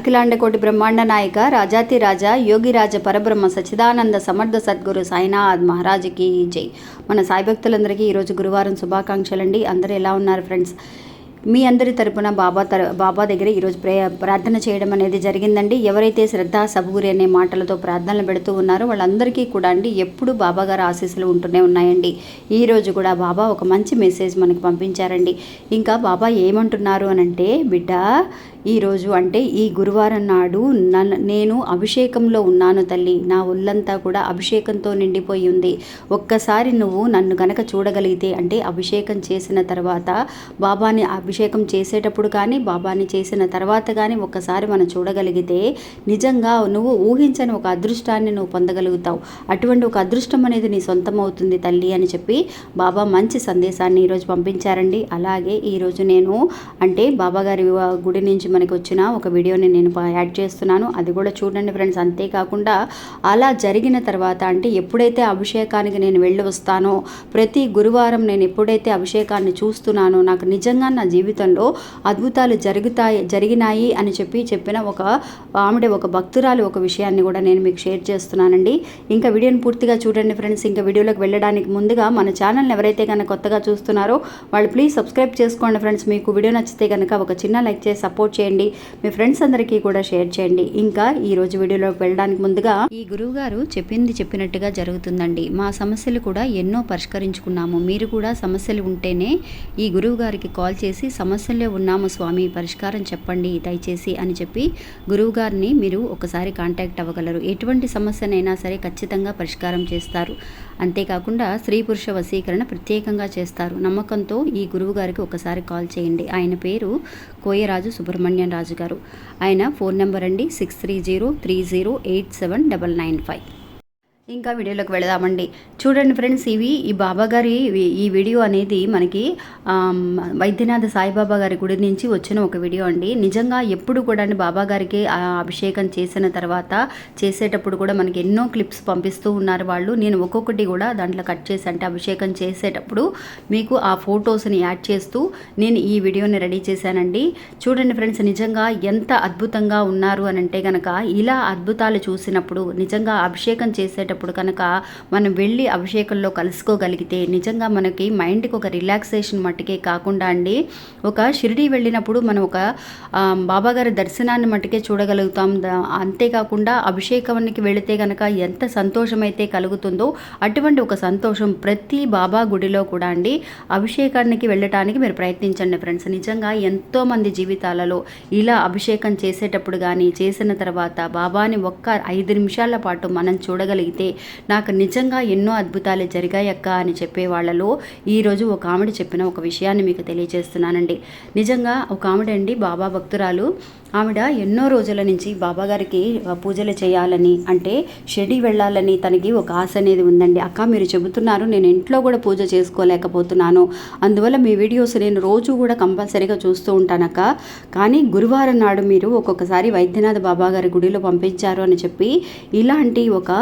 అఖిలాండకోటి బ్రహ్మాండ నాయక రాజాతి రాజా యోగిరాజ పరబ్రహ్మ సచ్చిదానంద సమర్థ సద్గురు సాయినాథ్ మహారాజుకి జై. మన సాయి భక్తులందరికీ ఈరోజు గురువారం శుభాకాంక్షలండి. అందరూ ఎలా ఉన్నారు ఫ్రెండ్స్? మీ అందరి తరపున బాబా తర బాబా దగ్గర ఈరోజు ప్రే ప్రార్థన చేయడం అనేది జరిగిందండి. ఎవరైతే శ్రద్ధ సబుగురి అనే మాటలతో ప్రార్థనలు పెడుతూ ఉన్నారో వాళ్ళందరికీ కూడా అండి ఎప్పుడు బాబా గారు ఆశీస్సులు ఉంటూనే ఉన్నాయండి. ఈరోజు కూడా బాబా ఒక మంచి మెసేజ్ మనకి పంపించారండి. ఇంకా బాబా ఏమంటున్నారు అని అంటే బిడ్డ ఈరోజు అంటే ఈ గురువారం నాడు నన్ను నేను అభిషేకంలో ఉన్నాను తల్లి. నా ఒళ్ళంతా కూడా అభిషేకంతో నిండిపోయి ఉంది. ఒక్కసారి నువ్వు నన్ను గనక చూడగలిగితే అంటే అభిషేకం చేసిన తర్వాత బాబాని అభిషేకం చేసేటప్పుడు కానీ బాబాని చేసిన తర్వాత కానీ ఒక్కసారి మనం చూడగలిగితే నిజంగా నువ్వు ఊహించని ఒక అదృష్టాన్ని నువ్వు పొందగలుగుతావు. అటువంటి ఒక అదృష్టం అనేది నీ సొంతం అవుతుంది తల్లి అని చెప్పి బాబా మంచి సందేశాన్ని ఈరోజు పంపించారండి. అలాగే ఈరోజు నేను అంటే బాబాగారి గుడి నుంచి మనకి వచ్చిన ఒక వీడియోని నేను ప- యాడ్ చేస్తున్నాను. అది కూడా చూడండి ఫ్రెండ్స్. అంతేకాకుండా అలా జరిగిన తర్వాత అంటే ఎప్పుడైతే అభిషేకానికి నేను వెళ్ళి వస్తానో ప్రతి గురువారం నేను ఎప్పుడైతే అభిషేకాన్ని చూస్తున్నానో నాకు నిజంగా నా జీవితం జీవితంలో అద్భుతాలు జరుగుతాయి జరిగినాయి అని చెప్పి చెప్పిన ఒక ఆమెడ ఒక భక్తురాలు ఒక విషయాన్ని కూడా నేను మీకు షేర్ చేస్తున్నానండి. ఇంకా వీడియోని పూర్తిగా చూడండి ఫ్రెండ్స్. ఇంకా వీడియోలోకి వెళ్ళడానికి ముందుగా మన ఛానల్ని ఎవరైతే కనుక కొత్తగా చూస్తున్నారో వాళ్ళు ప్లీజ్ సబ్స్క్రైబ్ చేసుకోండి ఫ్రెండ్స్. మీకు వీడియో నచ్చితే కనుక ఒక చిన్న లైక్ చేసి సపోర్ట్ చేయండి. మీ ఫ్రెండ్స్ అందరికీ కూడా షేర్ చేయండి. ఇంకా ఈ రోజు వీడియోలోకి వెళ్ళడానికి ముందుగా ఈ గురువు గారు చెప్పింది చెప్పినట్టుగా జరుగుతుందండి. మా సమస్యలు కూడా ఎన్నో పరిష్కరించుకున్నాము. మీరు కూడా సమస్యలు ఉంటేనే ఈ గురువు గారికి కాల్ చేసి సమస్యల్లో ఉన్నాము స్వామి పరిష్కారం చెప్పండి దయచేసి అని చెప్పి గురువుగారిని మీరు ఒకసారి కాంటాక్ట్ అవ్వగలరు. ఎటువంటి సమస్యనైనా సరే ఖచ్చితంగా పరిష్కారం చేస్తారు. అంతేకాకుండా స్త్రీ పురుష వశీకరణ ప్రత్యేకంగా చేస్తారు. నమ్మకంతో ఈ గురువుగారికి ఒకసారి కాల్ చేయండి. ఆయన పేరు కోయరాజు సుబ్రహ్మణ్యం రాజు గారు ఆయన ఫోన్ నెంబర్ అండి six three zero three zero eight seven double nine five ఇంకా వీడియోలోకి వెళదామండి. చూడండి ఫ్రెండ్స్ ఇవి ఈ బాబా గారి ఈ వీడియో అనేది మనకి వైద్యనాథ సాయిబాబా గారి గుడి నుంచి వచ్చిన ఒక వీడియో అండి. నిజంగా ఎప్పుడు కూడా అండి బాబా గారికి అభిషేకం చేసిన తర్వాత చేసేటప్పుడు కూడా మనకి ఎన్నో క్లిప్స్ పంపిస్తూ ఉన్నారు వాళ్ళు. నేను ఒక్కొక్కటి కూడా దాంట్లో కట్ చేసి అంటే అభిషేకం చేసేటప్పుడు మీకు ఆ ఫొటోస్ని యాడ్ చేస్తూ నేను ఈ వీడియోని రెడీ చేశానండి. చూడండి ఫ్రెండ్స్ నిజంగా ఎంత అద్భుతంగా ఉన్నారు అని అంటే కనుక ఇలా అద్భుతాలు చూసినప్పుడు నిజంగా అభిషేకం చేసేటప్పుడు కనుక మనం వెళ్ళి అభిషేకంలో కలుసుకోగలిగితే నిజంగా మనకి మైండ్కి ఒక రిలాక్సేషన్ మట్టుకే కాకుండా అండి ఒక షిరిడి వెళ్ళినప్పుడు మనం ఒక బాబాగారి దర్శనాన్ని మట్టుకే చూడగలుగుతాం. అంతేకాకుండా అభిషేకానికి వెళితే కనుక ఎంత సంతోషం అయితే కలుగుతుందో అటువంటి ఒక సంతోషం ప్రతి బాబా గుడిలో కూడా అండి అభిషేకానికి వెళ్ళటానికి మీరు ప్రయత్నించండి ఫ్రెండ్స్. నిజంగా ఎంతోమంది జీవితాలలో ఇలా అభిషేకం చేసేటప్పుడు కానీ చేసిన తర్వాత బాబాని ఒక్క ఐదు నిమిషాల పాటు మనం చూడగలిగితే నాకు నిజంగా ఎన్నో అద్భుతాలు జరిగాయక్క అని చెప్పే వాళ్ళలో ఈరోజు ఒక ఆమెడు చెప్పిన ఒక విషయాన్ని మీకు తెలియజేస్తున్నానండి. నిజంగా ఒక ఆమెడండి అండి బాబా భక్తురాలు. ఆవిడ ఎన్నో రోజుల నుంచి బాబాగారికి పూజలు చేయాలని అంటే షెడి వెళ్ళాలని తనకి ఒక ఆశ అనేది ఉందండి. అక్క మీరు చెబుతున్నారు నేను ఇంట్లో కూడా పూజ చేసుకోలేకపోతున్నాను. అందువల్ల మీ వీడియోస్ నేను రోజు కూడా కంపల్సరీగా చూస్తూ ఉంటానక్క కానీ గురువారం నాడు మీరు ఒక్కొక్కసారి వైద్యనాథ్ బాబా గారి గుడిలో పంపించారు అని చెప్పి ఇలాంటి ఒక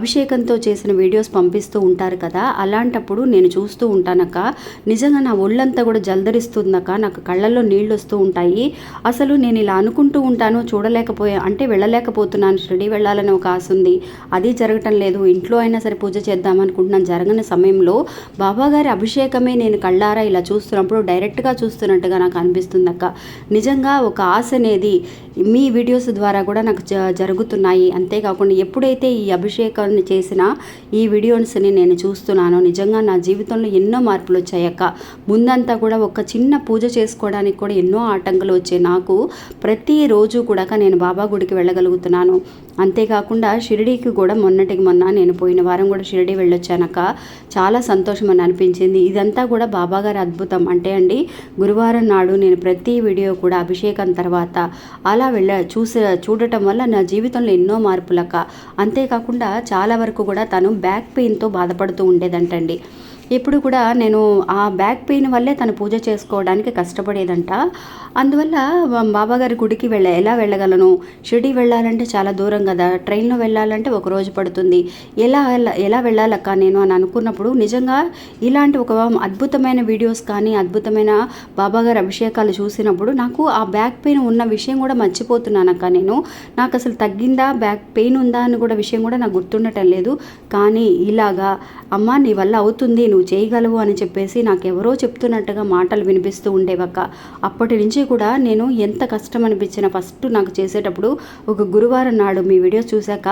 అభిషేకంతో చేసిన వీడియోస్ పంపిస్తూ ఉంటారు కదా అలాంటప్పుడు నేను చూస్తూ ఉంటానక్క. నిజంగా నా ఒళ్ళంతా కూడా జల్దరిస్తుందక్క. నాకు కళ్ళల్లో నీళ్ళు వస్తూ ఉంటాయి. అసలు నేను ఇలా అనుకుంటూ ఉంటాను చూడలేకపోయా అంటే వెళ్ళలేకపోతున్నాను. షిరిడి వెళ్ళాలని ఒక ఆశ ఉంది. అది జరగటం లేదు. ఇంట్లో అయినా సరే పూజ చేద్దామనుకుంటున్నాను జరగని సమయంలో బాబాగారి అభిషేకమే నేను కళ్ళారా ఇలా చూస్తున్నప్పుడు డైరెక్ట్గా చూస్తున్నట్టుగా నాకు అనిపిస్తుంది అక్క నిజంగా ఒక ఆశ అనేది మీ వీడియోస్ ద్వారా కూడా నాకు జ- జరుగుతున్నాయి. అంతేకాకుండా ఎప్పుడైతే ఈ అభిషేకం అభిషేకాన్ని చేసిన ఈ వీడియోస్ని నేను చూస్తున్నాను. నిజంగా నా జీవితంలో ఎన్నో మార్పులు వచ్చాయక్క ముందంతా కూడా ఒక చిన్న పూజ చేసుకోవడానికి కూడా ఎన్నో ఆటంకాలు వచ్చాయి. నాకు ప్రతిరోజు కూడా నేను బాబా గుడికి వెళ్ళగలుగుతున్నాను. అంతేకాకుండా షిరిడీకి కూడా మొన్నటికి మొన్న నేను పోయిన వారం కూడా షిరిడి వెళ్ళొచ్చానక్క చాలా సంతోషం అని అనిపించింది. ఇదంతా కూడా బాబాగారి అద్భుతం. అంటే అండి గురువారం నాడు నేను ప్రతి వీడియో కూడా అభిషేకం తర్వాత అలా వెళ్ళ చూసే చూడటం వల్ల నా జీవితంలో ఎన్నో మార్పులక్క అంతేకాకుండా చాలా చాలా వరకు కూడా తను బ్యాక్ పెయిన్తో బాధపడుతూ ఉండేదంటండి. ఎప్పుడు కూడా నేను ఆ బ్యాక్ పెయిన్ వల్లే తను పూజ చేసుకోవడానికి కష్టపడేదంట. అందువల్ల బాబాగారి గుడికి వెళ్ళ ఎలా వెళ్ళగలను? షిరిడి వెళ్ళాలంటే చాలా దూరం కదా. ట్రైన్లో వెళ్ళాలంటే ఒక రోజు పడుతుంది. ఎలా ఎలా- వెళ్ళాలక్క నేను అని అనుకున్నప్పుడు నిజంగా ఇలాంటి ఒక అద్భుతమైన వీడియోస్ కానీ అద్భుతమైన బాబాగారి అభిషేకాలు చూసినప్పుడు నాకు ఆ బ్యాక్ పెయిన్ ఉన్న విషయం కూడా మర్చిపోతున్నానక్క నేను. నాకు అసలు తగ్గిందా? బ్యాక్ పెయిన్ ఉందా? అని కూడా విషయం కూడా నాకు గుర్తుండటం లేదు. కానీ ఇలాగా అమ్మ నీ వల్ల అవుతుంది. నువ్వు చేయగలవు అని చెప్పేసి నాకు ఎవరో చెప్తున్నట్టుగా మాటలు వినిపిస్తూ ఉండేవక్క. అప్పటి నుంచి కూడా నేను ఎంత కష్టం అనిపించిన ఫస్ట్ నాకు చేసేటప్పుడు ఒక గురువారం నాడు మీ వీడియోస్ చూశాక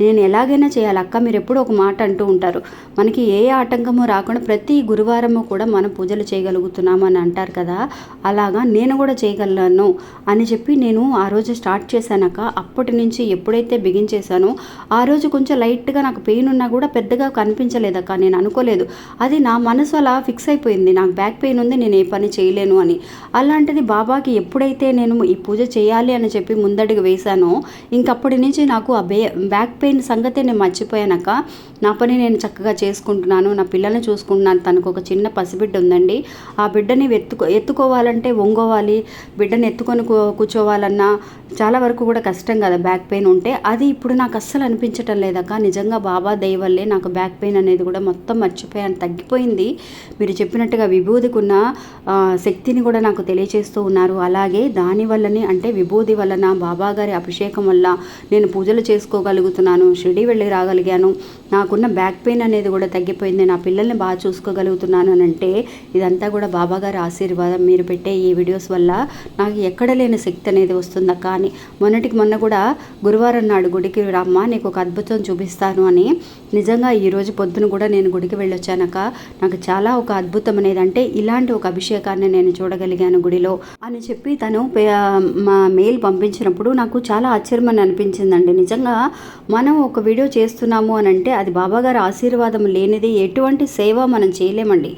నేను ఎలాగైనా చేయాలి అక్క మీరు ఎప్పుడూ ఒక మాట అంటూ ఉంటారు. మనకి ఏ ఆటంకము రాకుండా ప్రతి గురువారము కూడా మనం పూజలు చేయగలుగుతున్నాము అని అంటారు కదా అలాగా నేను కూడా చేయగలను అని చెప్పి నేను ఆ రోజు స్టార్ట్ చేశానక అప్పటి నుంచి ఎప్పుడైతే బిగించేశానో ఆ రోజు కొంచెం లైట్గా నాకు పెయిన్ ఉన్నా కూడా పెద్దగా కనిపించలేదక్క నేను అనుకోలేదు. అది నా మనసు అలా ఫిక్స్ అయిపోయింది. నాకు బ్యాక్ పెయిన్ ఉంది నేను ఏ పని చేయలేను అని. అలాంటిది బాబాకి ఎప్పుడైతే నేను ఈ పూజ చేయాలి అని చెప్పి ముందడుగు వేశానో ఇంకప్పటి నుంచి నాకు ఆ బే బ్యాక్ పెయిన్ సంగతే నేను మర్చిపోయానక నా పని నేను చక్కగా చేసుకుంటున్నాను నా పిల్లల్ని చూసుకుంటున్నాను. తనకు ఒక చిన్న పసిబిడ్డ ఉందండి. ఆ బిడ్డని ఎత్తుకో ఎత్తుకోవాలంటే వంగోవాలి. బిడ్డని ఎత్తుకొని కూర్చోవాలన్నా చాలా వరకు కూడా కష్టం కదా బ్యాక్ పెయిన్ ఉంటే. అది ఇప్పుడు నాకు అస్సలు అనిపించటం లేదక్క. నిజంగా బాబా దయ వల్లే నాకు బ్యాక్ పెయిన్ అనేది కూడా మొత్తం మర్చిపోయాను తగ్గి తగ్గిపోయింది మీరు చెప్పినట్టుగా విభూదికి ఉన్న శక్తిని కూడా నాకు తెలియచేస్తూ ఉన్నారు. అలాగే దాని వల్లనే అంటే విభూది వలన బాబా గారి అభిషేకం వల్ల నేను పూజలు చేసుకోగలుగుతున్నాను షిడి వెళ్ళి రాగలిగాను. నాకున్న బ్యాక్ పెయిన్ అనేది కూడా తగ్గిపోయింది. నా పిల్లల్ని బాగా చూసుకోగలుగుతున్నాను అని అంటే ఇదంతా కూడా బాబాగారి ఆశీర్వాదం. మీరు పెట్టే ఈ వీడియోస్ వల్ల నాకు ఎక్కడ లేని శక్తి అనేది వస్తుందా కానీ మొన్నటికి మొన్న కూడా గురువారం నాడు గుడికి రమ్మ నీకు ఒక అద్భుతం చూపిస్తాను అని. నిజంగా ఈరోజు పొద్దున కూడా నేను గుడికి వెళ్ళొచ్చానక నాకు చాలా ఒక అద్భుతం అనేది అంటే ఇలాంటి ఒక అభిషేకాన్ని నేను చూడగలిగాను గుడిలో అని చెప్పి తను మా మెయిల్ పంపించినప్పుడు నాకు చాలా ఆశ్చర్యం అని అనిపించిందండి. నిజంగా మనం ఒక వీడియో చేస్తున్నాము అని అంటే అది బాబాగారి ఆశీర్వాదం లేనిది ఎటువంటి సేవ మనం చేయలేమండి.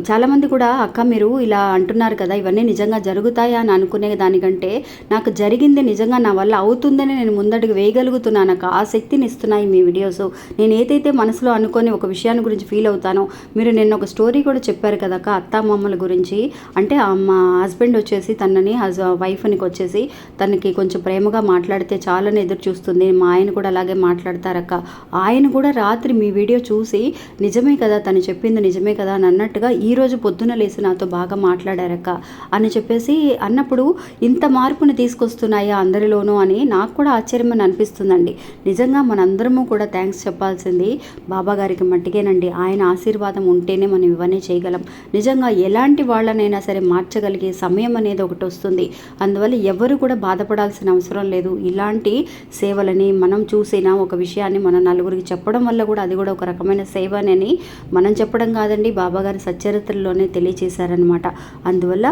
చాలామంది కూడా అక్క మీరు ఇలా అంటున్నారు కదా ఇవన్నీ నిజంగా జరుగుతాయా? అని అనుకునే దానికంటే నాకు జరిగింది నిజంగా నా వల్ల అవుతుందని నేను ముందడుగు వేయగలుగుతున్నాను అక్క ఆ శక్తిని ఇస్తున్నాయి మీ వీడియోస్. నేను ఏదైతే మనసులో అనుకొని ఒక విషయాన్ని గురించి ఫీల్ అవుతానో మీరు నిన్న ఒక స్టోరీ కూడా చెప్పారు కదా అక్క అత్తామామల గురించి. అంటే మా హస్బెండ్ వచ్చేసి తనని హస్ వైఫ్నికి వచ్చేసి తనకి కొంచెం ప్రేమగా మాట్లాడితే చాలని ఎదురు చూస్తుంది. మా ఆయన కూడా అలాగే మాట్లాడతారక్క. ఆయన కూడా రాత్రి మీ వీడియో చూసి నిజమే కదా తను చెప్పింది నిజమే కదా అని అన్నట్టుగా ఈరోజు పొద్దున లేసి నాతో బాగా మాట్లాడారక్క అని చెప్పేసి అన్నప్పుడు ఇంత మార్పుని తీసుకొస్తున్నాయా అందరిలోనూ అని నాకు కూడా ఆశ్చర్యం అని అనిపిస్తుందండి. నిజంగా మనందరము కూడా థ్యాంక్స్ చెప్పాల్సింది బాబా గారికి మట్టికేనండి. ఆయన ఆశీర్వాదం ఉంటేనే మనం ఇవన్నీ చేయగలం. నిజంగా ఎలాంటి వాళ్ళనైనా సరే మార్చగలిగే సమయం అనేది ఒకటి వస్తుంది. అందువల్ల ఎవరు కూడా బాధపడాల్సిన అవసరం లేదు. ఇలాంటి సేవలని మనం చూసిన ఒక విషయాన్ని మన నలుగురికి చెప్పడం వల్ల కూడా అది కూడా ఒక రకమైన సేవనని మనం చెప్పడం కాదండి. బాబాగారి సచ్చరిత్రలోనే తెలియచేశారనమాట అందువల్ల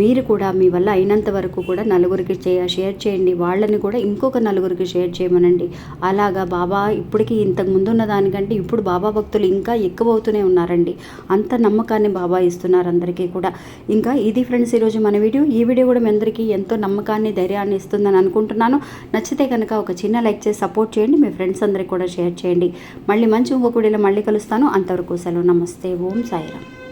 మీరు కూడా మీ వల్ల అయినంత వరకు కూడా నలుగురికి షేర్ చేయండి. వాళ్ళని కూడా ఇంకొక నలుగురికి షేర్ చేయమనండి. అలాగా బాబా ఇప్పటికీ ఇంతకు ముందున్న దానికంటే ఇప్పుడు బాబా భక్తులు ఇంకా ఎక్కువ అవుతూనే ఉన్నారండి. అంత నమ్మకాన్ని బాబా ఇస్తున్నారు అందరికీ కూడా. ఇంకా ఇది ఫ్రెండ్స్ ఈరోజు మన వీడియో. ఈ వీడియో కూడా మీ అందరికీ ఎంతో నమ్మకాన్ని ధైర్యాన్ని ఇస్తుందని అనుకుంటున్నాను. నచ్చితే కనుక ఒక చిన్న లైక్ చేసి సపోర్ట్ చేయండి. మీ ఫ్రెండ్స్ అందరికీ కూడా షేర్ చేయండి. మళ్ళీ మంచి ఇంకొక వీడియోలో మళ్ళీ కలుస్తాను. అంతవరకు సెలవు. నమస్తే. ఓం సాయిరామ్.